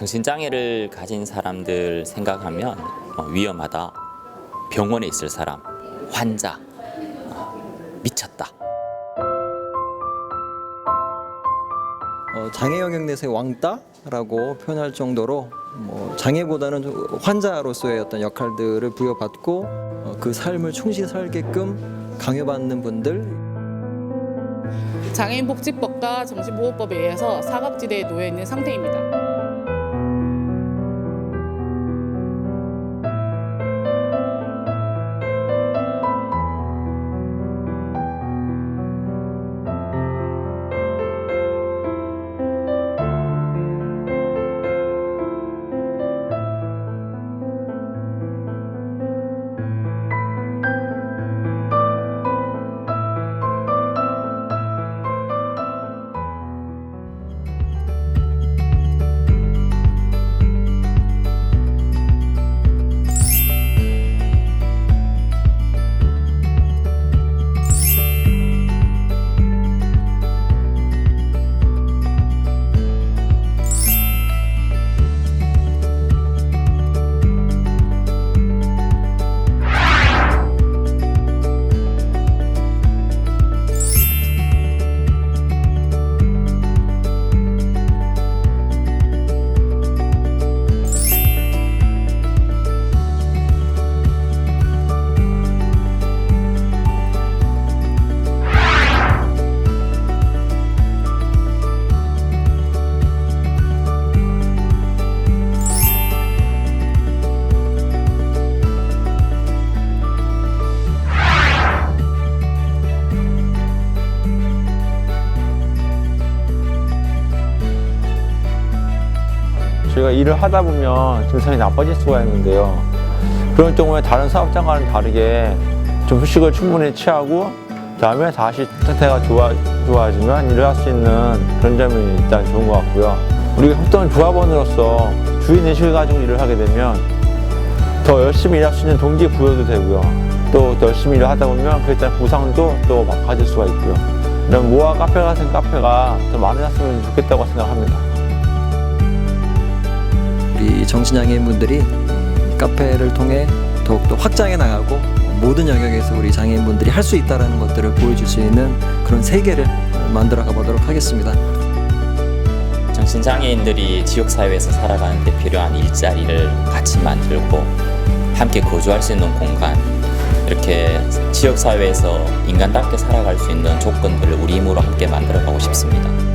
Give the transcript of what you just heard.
정신장애를 가진 사람들 생각하면 어, 위험하다. 병원에 있을 사람, 환자, 어, 미쳤다. 어, 장애 영역 내에서의 왕따라고 표현할 정도로 뭐 장애보다는 좀 환자로서의 어떤 역할들을 부여받고 어, 그 삶을 충실히 살게끔 강요받는 분들 장애인복지법과 정신보호법에 의해서 사각지대에 놓여 있는 상태입니다. 저희가 일을 하다 보면 증상이 나빠질 수가 있는데요. 그런 경우에 다른 사업장과는 다르게 좀 휴식을 충분히 취하고 그다음에 다시 상태가 좋아, 좋아지면 일을 할 수 있는 그런 점이 일단 좋은 것 같고요. 우리가 협동 조합원으로서 주인 의식을 가지고 일을 하게 되면 더 열심히 일할 수 있는 동기 부여도 되고요. 또 열심히 일을 하다 보면 그에 따른 보상도 또 가질 수가 있고요. 이런 모아 카페 같은 카페가 더 많아졌으면 좋겠다고 생각합니다. 우리 정신장애인 분들이 이 카페를 통해 더욱더 확장해 나가고 모든 영역에서 우리 장애인분들이 할 수 있다는 것들을 보여줄 수 있는 그런 세계를 만들어 가보도록 하겠습니다. 정신장애인들이 지역사회에서 살아가는 데 필요한 일자리를 같이 만들고 함께 거주할 수 있는 공간 이렇게 지역사회에서 인간답게 살아갈 수 있는 조건들을 우리 힘으로 함께 만들어 가고 싶습니다.